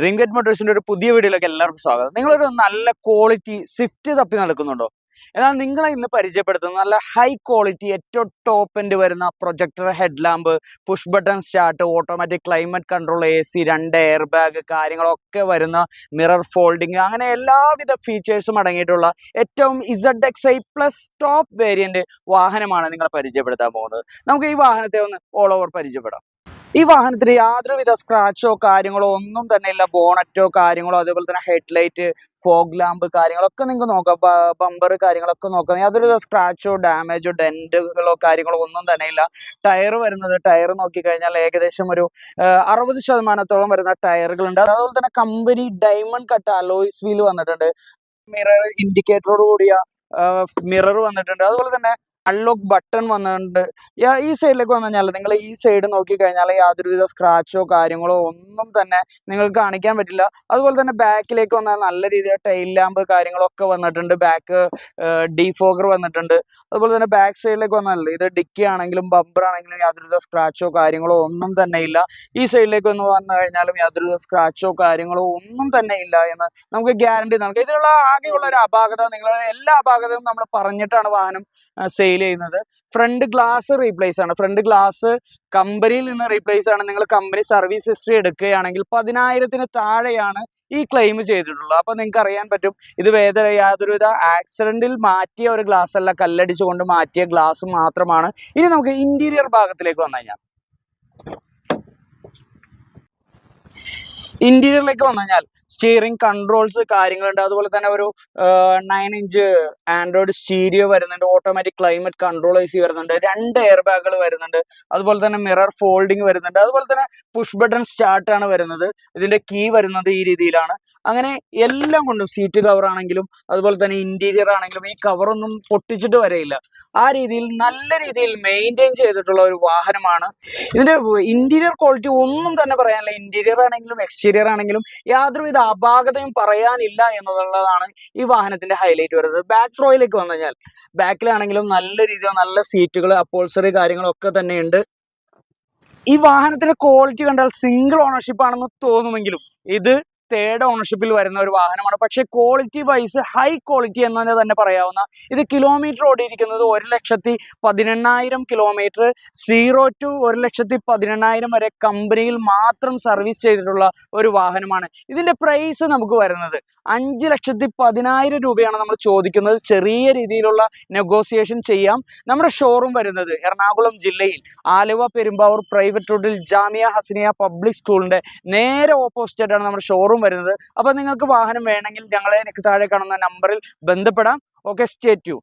Dream gate മോട്ടോഴ്സിന്റെ ഒരു പുതിയ വീഡിയോയിലേക്ക് എല്ലാവർക്കും സ്വാഗതം. നിങ്ങളൊരു നല്ല ക്വാളിറ്റി സ്വിഫ്റ്റ് തപ്പി നടക്കുന്നുണ്ടോ? എന്നാൽ നിങ്ങളെ ഇന്ന് പരിചയപ്പെടുത്തുന്ന നല്ല ഹൈ ക്വാളിറ്റി ഏറ്റവും ടോപ്പ് എൻഡ് വരുന്ന projector head lamp push button start automatic climate control A C രണ്ട് എയർ ബാഗ് കാര്യങ്ങളൊക്കെ വരുന്ന മിറർ ഫോൾഡിങ് അങ്ങനെ എല്ലാവിധ ഫീച്ചേഴ്സും അടങ്ങിയിട്ടുള്ള ഏറ്റവും Z X I plus top variant വാഹനമാണ് നിങ്ങളെ പരിചയപ്പെടുത്താൻ പോകുന്നത്. നമുക്ക് ഈ വാഹനത്തെ ഒന്ന് ഓൾ ഓവർ പരിചയപ്പെടാം. ഈ വാഹനത്തിന് യാതൊരുവിധ സ്ക്രാച്ചോ കാര്യങ്ങളോ ഒന്നും തന്നെ ഇല്ല ബോണറ്റോ കാര്യങ്ങളോ അതേപോലെ തന്നെ ഹെഡ്ലൈറ്റ് ഫോഗ് ലാമ്പ് കാര്യങ്ങളൊക്കെ നിങ്ങൾക്ക് നോക്കാം. ബമ്പർ കാര്യങ്ങളൊക്കെ നോക്കാം. യാതൊരു സ്ക്രാച്ചോ ഡാമേജോ ഡെന്റുകളോ കാര്യങ്ങളോ ഒന്നും തന്നെ ഇല്ല ടയർ വരുന്നത് ടയർ നോക്കിക്കഴിഞ്ഞാൽ ഏകദേശം ഒരു അറുപത് ശതമാനത്തോളം വരുന്ന ടയറുകളുണ്ട് അതുപോലെ തന്നെ company diamond cut alloys wheel വന്നിട്ടുണ്ട്. മിറർ ഇൻഡിക്കേറ്ററോട് കൂടിയ മിറർ വന്നിട്ടുണ്ട്. അതുപോലെ തന്നെ അൺലോക്ക് ബട്ടൺ വന്നിട്ടുണ്ട്. ഈ സൈഡിലേക്ക് വന്നു കഴിഞ്ഞാൽ നിങ്ങൾ ഈ സൈഡ് നോക്കി കഴിഞ്ഞാൽ യാതൊരുവിധ സ്ക്രാച്ചോ കാര്യങ്ങളോ ഒന്നും തന്നെ നിങ്ങൾക്ക് കാണിക്കാൻ പറ്റില്ല. അതുപോലെ തന്നെ ബാക്കിലേക്ക് വന്നാൽ നല്ല രീതിയിൽ ടൈൽ ലാമ്പ് കാര്യങ്ങളൊക്കെ വന്നിട്ടുണ്ട്. ബാക്ക് ഡീഫോഗർ വന്നിട്ടുണ്ട്. അതുപോലെ തന്നെ ബാക്ക് സൈഡിലേക്ക് വന്നാൽ ഇത് ഡിക്കി ആണെങ്കിലും ബമ്പർ ആണെങ്കിലും യാതൊരുവിധ സ്ക്രാച്ചോ കാര്യങ്ങളോ ഒന്നും തന്നെ ഇല്ല. ഈ സൈഡിലേക്ക് ഒന്ന് വന്നു കഴിഞ്ഞാലും യാതൊരുവിധ സ്ക്രാച്ചോ കാര്യങ്ങളോ ഒന്നും തന്നെ ഇല്ല എന്ന് നമുക്ക് ഗ്യാരണ്ടി നൽകാം. ഇതിലുള്ള ആകെയുള്ള ഒരു അപാകത നിങ്ങളുടെ എല്ലാ അപാകതയും നമ്മൾ പറഞ്ഞിട്ടാണ് വാഹനം സെയിൽ ചെയ്യുന്നത്. ഫ്രണ്ട് ഗ്ലാസ് റീപ്ലേസ് ആണ്. ഫ്രണ്ട് ഗ്ലാസ് കമ്പനിയിൽ നിന്ന് റീപ്ലേസ് ആണ്. നിങ്ങൾ കമ്പനി സർവീസ് ഹിസ്റ്ററി എടുക്കുകയാണെങ്കിൽ പതിനായിരത്തിന് താഴെയാണ് ഈ ക്ലെയിം ചെയ്തിട്ടുള്ളത്. അപ്പൊ നിങ്ങൾക്ക് അറിയാൻ പറ്റും ഇത് വേദന യാതൊരുവിധ ആക്സിഡന്റിൽ മാറ്റിയ ഒരു ഗ്ലാസ് അല്ല. കല്ലടിച്ചുകൊണ്ട് മാറ്റിയ ഗ്ലാസ് മാത്രമാണ്. ഇനി നമുക്ക് ഇന്റീരിയർ ഭാഗത്തിലേക്ക് വന്നു കഴിഞ്ഞാൽ. ഇന്റീരിയറിലേക്ക് വന്നു കഴിഞ്ഞാൽ സ്റ്റിയറിംഗ് കൺട്രോൾസ് കാര്യങ്ങളുണ്ട്. അതുപോലെ തന്നെ ഒരു നയൻ ഇഞ്ച് ആൻഡ്രോയിഡ് സ്റ്റീരിയോ വരുന്നുണ്ട്. Automatic climate control I C വരുന്നുണ്ട്. രണ്ട് എയർ ബാഗുകൾ വരുന്നുണ്ട്. അതുപോലെ തന്നെ മിറർ ഫോൾഡിംഗ് വരുന്നുണ്ട്. അതുപോലെ തന്നെ പുഷ് ബട്ടൺ സ്റ്റാർട്ട് ആണ് വരുന്നത്. ഇതിന്റെ കീ വരുന്നത് ഈ രീതിയിലാണ്. അങ്ങനെ എല്ലാം കൊണ്ടും സീറ്റ് കവർ ആണെങ്കിലും അതുപോലെ തന്നെ ഇന്റീരിയർ ആണെങ്കിലും ഈ കവറൊന്നും പൊട്ടിച്ചിട്ട് വരെയില്ല. ആ രീതിയിൽ നല്ല രീതിയിൽ മെയിന്റെയിൻ ചെയ്തിട്ടുള്ള ഒരു വാഹനമാണ്. ഇതിന്റെ ഇന്റീരിയർ ക്വാളിറ്റി ഒന്നും തന്നെ പറയാനില്ല. ഇന്റീരിയർ ആണെങ്കിലും എക്സ്റ്റീരിയർ ആണെങ്കിലും യാതൊരുവിധ അപാകതയും പറയാനില്ല എന്നുള്ളതാണ് ഈ വാഹനത്തിന്റെ ഹൈലൈറ്റ് വരുന്നത്. ബാക്ക് റോയിലേക്ക് വന്നു കഴിഞ്ഞാൽ ബാക്കിലാണെങ്കിലും നല്ല രീതിയിൽ നല്ല സീറ്റുകൾ അപ്പോൾസറി കാര്യങ്ങളൊക്കെ തന്നെയുണ്ട്. ഈ വാഹനത്തിന്റെ ക്വാളിറ്റി കണ്ടാൽ സിംഗിൾ ഓണർഷിപ്പ് ആണെന്ന് തോന്നുമെങ്കിലും ഇത് തേർഡ് ഓണർഷിപ്പിൽ വരുന്ന ഒരു വാഹനമാണ്. പക്ഷേ ക്വാളിറ്റി വൈസ് ഹൈ ക്വാളിറ്റി എന്ന് തന്നെ പറയാവുന്ന. ഇത് കിലോമീറ്റർ ഓടിയിരിക്കുന്നത് ഒരു ലക്ഷത്തി പതിനെണ്ണായിരം കിലോമീറ്റർ സീറോ ടു ഒരു ലക്ഷത്തി പതിനെണ്ണായിരം വരെ കമ്പനിയിൽ മാത്രം സർവീസ് ചെയ്തിട്ടുള്ള ഒരു വാഹനമാണ്. ഇതിന്റെ പ്രൈസ് നമുക്ക് വരുന്നത് അഞ്ച് ലക്ഷത്തി പതിനായിരം രൂപയാണ് നമ്മൾ ചോദിക്കുന്നത്. ചെറിയ രീതിയിലുള്ള നെഗോസിയേഷൻ ചെയ്യാം. നമ്മുടെ ഷോറൂം വരുന്നത് എറണാകുളം ജില്ലയിൽ. ആലുവ പെരുമ്പാവൂർ പ്രൈവറ്റ് റോഡിൽ ജാമിയ ഹസനിയ പബ്ലിക് സ്കൂളിന്റെ നേരെ ഓപ്പോസിറ്റ് ആയിട്ടാണ് നമ്മുടെ ഷോറൂം വരുന്നത്. അപ്പോൾ നിങ്ങൾക്ക് വാഹനം വേണമെങ്കിൽ ഞങ്ങളെ താഴെ കാണുന്ന നമ്പറിൽ ബന്ധപ്പെടാം. Okay stay tune